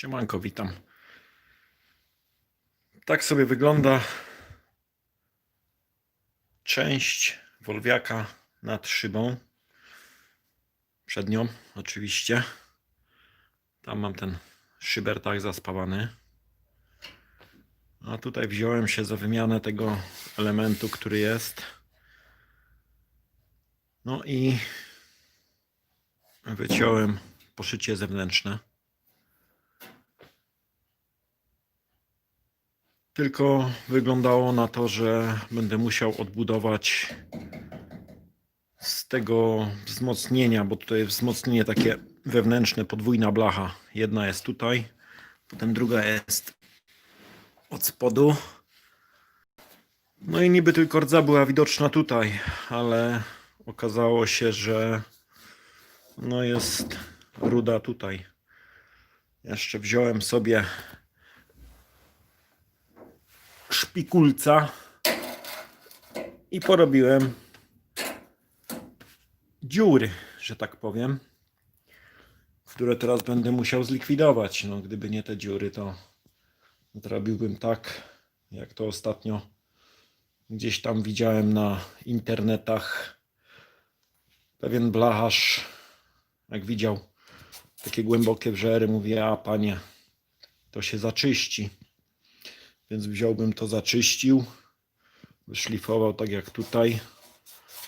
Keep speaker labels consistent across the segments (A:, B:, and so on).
A: Siemanko, witam. Tak sobie wygląda część Wolwiaka nad szybą. Przed nią oczywiście. Tam mam ten szyber tak zaspawany. A tutaj wziąłem się za wymianę tego elementu, który jest. No i wyciąłem poszycie zewnętrzne. Tylko wyglądało na to, że będę musiał odbudować z tego wzmocnienia, bo tutaj wzmocnienie takie wewnętrzne, podwójna blacha. Jedna jest tutaj, potem druga jest od spodu. No i niby tylko rdza była widoczna tutaj, ale okazało się, że no jest ruda tutaj. Jeszcze wziąłem sobie szpikulca i porobiłem dziury, że tak powiem, które teraz będę musiał zlikwidować. No, gdyby nie te dziury, to zrobiłbym tak, jak to ostatnio gdzieś tam widziałem na internetach. Pewien blacharz, jak widział takie głębokie wrzery, mówi, a panie, to się zaczyści. Więc wziąłbym to, zaczyścił, wyszlifował tak jak tutaj,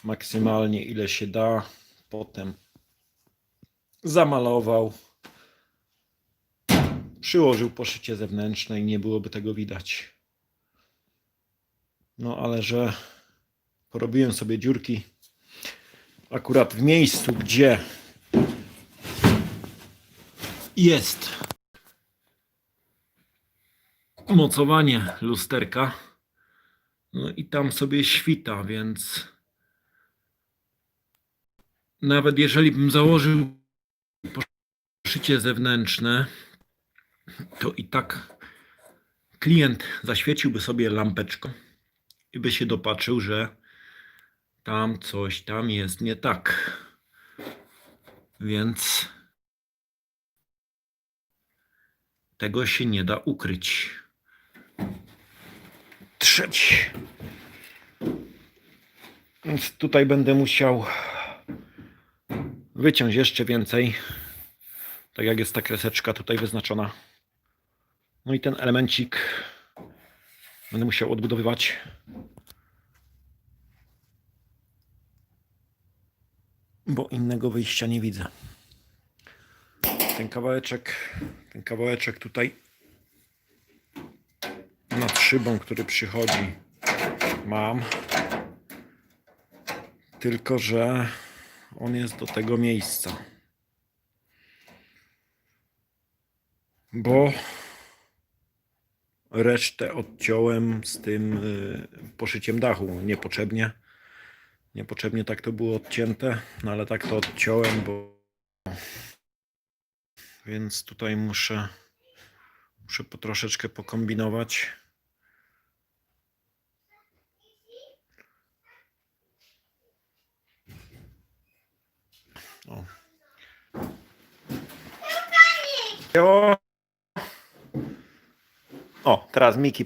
A: maksymalnie ile się da, potem zamalował, przyłożył poszycie zewnętrzne i nie byłoby tego widać. No ale że porobiłem sobie dziurki akurat w miejscu, gdzie jest mocowanie lusterka. No i tam sobie świta, więc nawet jeżeli bym założył poszycie zewnętrzne, to i tak klient zaświeciłby sobie lampeczką i by się dopatrzył, że tam coś tam jest nie tak. Więc tego się nie da ukryć. Więc tutaj będę musiał wyciąć jeszcze więcej. Tak jak jest ta kreseczka tutaj wyznaczona. No i ten elemencik będę musiał odbudowywać. Bo innego wyjścia nie widzę. Ten kawałeczek, ten kawałeczek tutaj szybą, który przychodzi, mam. Tylko, że on jest do tego miejsca. Bo resztę odciąłem z tym y, poszyciem dachu niepotrzebnie. Niepotrzebnie tak to było odcięte, no ale tak to odciąłem, bo więc tutaj muszę muszę po troszeczkę pokombinować. O. o, teraz Miki